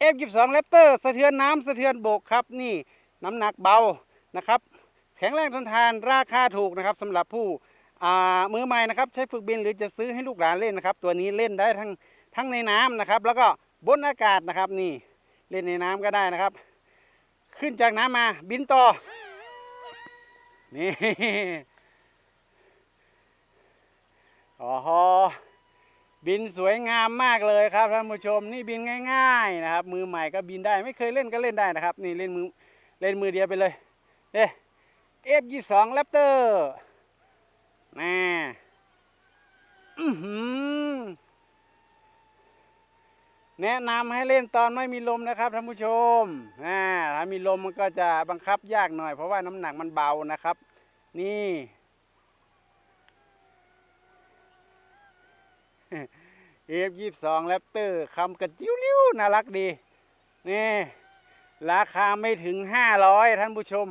F22 Raptor สะเทือนน้ำสะเทือนบกครับนี่น้ำหนักเบานะครับ แข็งแรงทนทานราคาถูกนะครับสำหรับผู้มือใหม่นะครับใช้ฝึกบินหรือจะซื้อให้ลูกหลานเล่นนะครับ ตัวนี้เล่นได้ทั้งทั้งในน้ำนะครับ แล้วก็บนอากาศนะครับนี่เล่นในน้ำก็ได้นะครับ ขึ้นจากน้ำมาบินต่อนี่อ้โห บินสวยงามมากเลยครับท่านผู้ชมนี่บินง่าย ๆนะครับ มือใหม่ก็บินได้ไม่เคยเล่นก็เล่นได้นะครับ นี่เล่นมือเล่นมือเดียวไปเลยเอ๊ะ F22 Raptor น่แนะนำให้เล่นตอนไม่มีลมนะครับท่านผู้ชมอ่าถ้ามีลมมันก็จะบังคับยากหน่อยเพราะว่าน้ำหนักมันเบานะครับ นี่ F22 Raptor คำกระจิ้วลิ้วน่ารักดี นี่ ราคาไม่ถึง500ท่านผู้ชม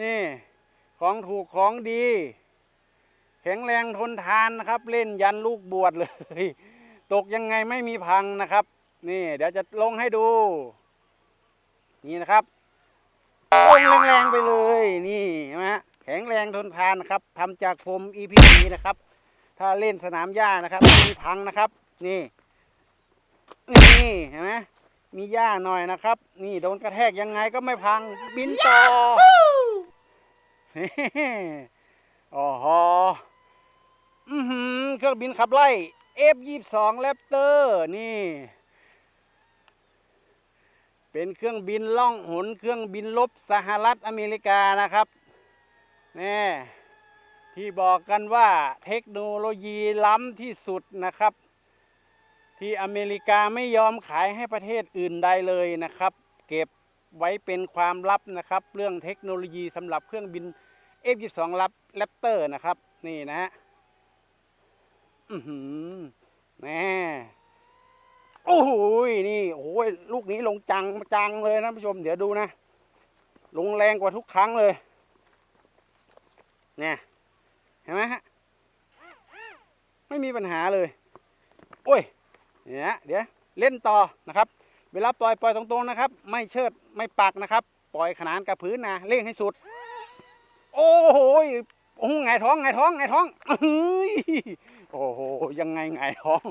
นี่ ของถูกของดี แข็งแรงทนทานนะครับ เล่นยันลูกบวชเลย ตกยังไงไม่มีพังนะครับ นี่เดี๋ยวจะลงให้ดู นี่นะครับลงแรงๆไปเลย นี่นไหมฮะแข็งแรงทนทานนะครับทำจากโฟม EPD นะครับ ถ้าเล่นสนามหญ้านะครับไม่มีพังนะครับ นี่ นี่เห็นไหมมีหญ้าหน่อยนะครับ นี่โดนกระแทกยังไงก็ไม่พัง บินต่อโอ้โหอือหือเครื่องบินขับไล่ F22 Raptor นี่ เป็นเครื่องบินล่องหน เครื่องบินลบสหรัฐอเมริกานะครับ นี่ ที่บอกกันว่าเทคโนโลยีล้ำที่สุดนะครับ ที่อเมริกาไม่ยอมขายให้ประเทศอื่นใดเลยนะครับ เก็บไว้เป็นความลับนะครับ เรื่องเทคโนโลยีสำหรับเครื่องบิน F22 รับแรปเตอร์นะครับ นี่นะฮะอือหือแน่โอ้โหนี่โอ้ยลูกนี้ลงจังจังเลยนะผู้ชม เดี๋ยวดูนะ ลงแรงกว่าทุกครั้งเลย เนี่ย เห็นไหมฮะ ไม่มีปัญหาเลย โอ้ย เนี่ยเดี๋ยวเล่นต่อนะครับ เวลาปล่อยปล่อยตรงๆนะครับ ไม่เชิดไม่ปักนะครับ ปล่อยขนานกับพื้นนะเร่งให้สุด โอ้โหโอ้โหไงายท้องไงายท้องไงายท้องเฮ้ยโอ้โหยังไงไงายท้อง